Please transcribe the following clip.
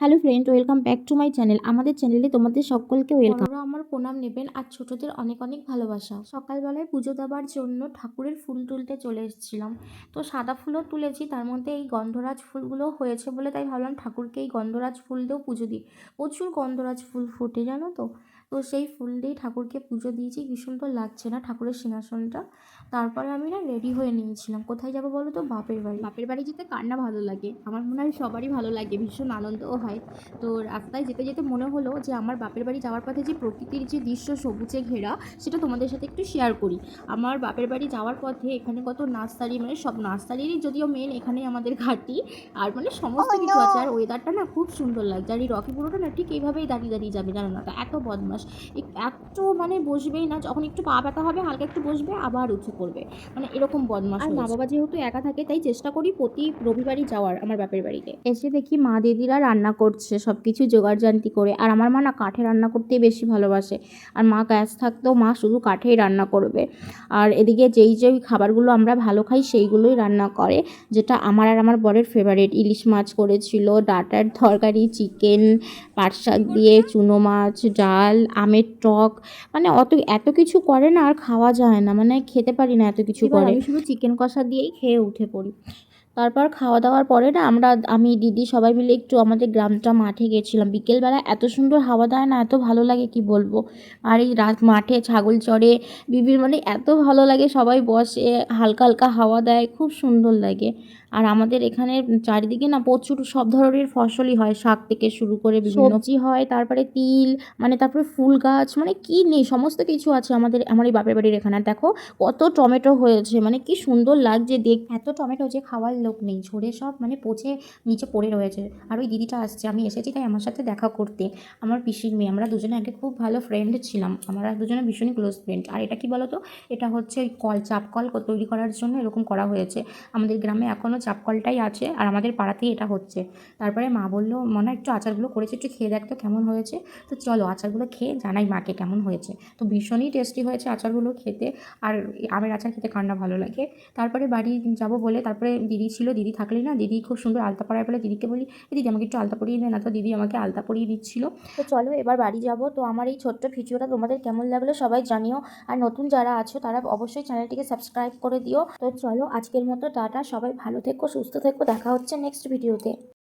Hello friend, welcome back to my channel. আমাদের চ্যানেলে তোমাদের সকলকে ওয়েলকাম। আমার প্রণাম নেবেন আর ছোটদের অনেক অনেক ভালোবাসা। সকালবেলায় পুজো দেওয়ার জন্য ঠাকুরের ফুল তুলতে চলে এসেছিলাম। তো সাদা ফুলও তুলেছি, তার মধ্যে এই গন্ধরাজ ফুলগুলো হয়েছে বলে তাই ভাবলাম ঠাকুরকে এই গন্ধরাজ ফুল দিয়েও পুজো দিই। প্রচুর গন্ধরাজ ফুল ফোটে, জানো তো? তো সেই ফুল দিয়েই ঠাকুরকে পুজো দিয়েছি। কি সুন্দর লাগছে না ঠাকুরের সিংহাসনটা। তারপরে আমি না রেডি হয়ে নিয়েছিলাম। কোথায় যাব বলো তো? বাপের বাড়ি। বাপের বাড়ি যেতে কার না ভালো লাগে? আমার মনে হয় সবারই ভালো লাগে ভীষণ আনন্দও হয়। তো রাস্তায় যেতে যেতে মনে হলো যে আমার বাপের বাড়ি যাওয়ার পথে যে প্রকৃতির যে দৃশ্য সবুজে ঘেরা সেটা তোমাদের সাথে একটু শেয়ার করি। আমার বাপের বাড়ি যাওয়ার পথে এখানে কত নার্সারি মানে সব নার্সারিরই যদিও মেন এখানে আমাদের ঘাটি। আর মানে সমস্ত কিছু আছে। আর ওয়েদারটা না খুব সুন্দর লাগছে। আর এই রকি পুরোটা না ঠিক এইভাবেই দাঁড়িয়ে দাঁড়িয়ে যাবে জানো না? এত বদমাস এক- একটু মানে বসবেই না যখন একটু পা ব্যথা হবে হালকা একটু বসবে আবার উঠে পড়বে। মানে এরকম বদমাস আর মা বাবা যেহেতু একা থাকে তাই চেষ্টা করি প্রতি রবিবারই যাওয়ার আমার বাপের বাড়িতে। এসে দেখি মা দিদিরা রান্না করছে সব কিছু জোগাড় জোগাড়জান্তি করে আর আমার মা না কাঠে রান্না করতেই বেশি ভালোবাসে। আর মা গ্যাস থাকতেও মা শুধু কাঠেই রান্না করবে। আর এদিকে যেই যেই খাবারগুলো আমরা ভালো খাই সেইগুলোই রান্না করে যেটা আমার আর আমার বরের ফেভারিট ইলিশ মাছ করেছিল ডাটার তরকারি চিকেন পাট শাক দিয়ে চুনো মাছ ডাল আমের টক মানে অত এত কিছু করে না আর খাওয়া যায় না। মানে খেতে পারি না এত কিছু করে। আমি শুধু চিকেন কষা দিয়েই খেয়ে উঠে পড়ি। তারপর খাওয়া দাওয়ার পরে না আমরা আমি দিদি সবাই মিলে একটু আমাদের গ্রামটা মাঠে গেছিলাম। বিকেলবেলা এত সুন্দর হাওয়া দেয় না এত ভালো লাগে কি বলব? আর এই রাত মাঠে ছাগল চড়ে বিভিন্ন মানে এত ভালো লাগে সবাই বসে হালকা হালকা হাওয়া দেয় খুব সুন্দর লাগে। আর আমাদের এখানে চারিদিকে না প্রচুর সব ধরনের ফসলই হয় শাক থেকে শুরু করে বিভিন্ন সবজি হয় তারপরে তিল মানে তারপরে ফুল গাছ মানে কি নেই সমস্ত কিছু আছে আমাদের আমার এই বাপের বাড়ির এখানে। দেখো কত টমেটো হয়েছে মানে কি সুন্দর লাগছে দেখ এত টমেটো যে খাওয়ার লোক নেই ঝরে সব মানে পচে নিচে পড়ে রয়েছে। আর ওই দিদিটা আসছে আমি এসেছি তাই আমার সাথে দেখা করতে। আমার পিসির মেয়ে আমরা দুজনে আগে খুব ভালো ফ্রেন্ড ছিলাম আমরা দুজনে ভীষণই ক্লোজ ফ্রেন্ড আর এটা কি বলো তো এটা হচ্ছে ওই কল চাপ কল তৈরি করার জন্য এরকম করা হয়েছে। আমাদের গ্রামে এখনও চাপ কলটাই আছে আর আমাদের পাড়াতেই এটা হচ্ছে। তারপরে মা বলল, মনে হয় একটু আচারগুলো করেছে, একটু খেয়ে দেখতো কেমন হয়েছে? তো চলো আচারগুলো খেয়ে জানাই মাকে কেমন হয়েছে। তো ভীষণই টেস্টি হয়েছে আচারগুলো খেতে আর আমের আচার খেতে কান্না ভালো লাগে। তারপরে বাড়ি যাব বলে তারপরে দিদি ছিল, দিদি থাকলেই না, দিদি খুব সুন্দর আলতা পরায় বলে দিদিকে বলি দিদি আমাকে একটু আলতা পরিয়ে দেয় না তো, দিদি আমাকে আলতা পরিয়ে দিচ্ছিল। তো চলো এবার বাড়ি যাব। তো আমার এই ছোট্ট ভিডিওটা তোমাদের কেমন লাগল সবাই জানিও। আর নতুন যারা আছো তারা অবশ্যই চ্যানেলটিকে সাবস্ক্রাইব করে দিও। তো চলো আজকের মতো, টাটা, সবাই ভালো থেকো সুস্থ থেকো দেখা হচ্ছে নেক্সট ভিডিওতে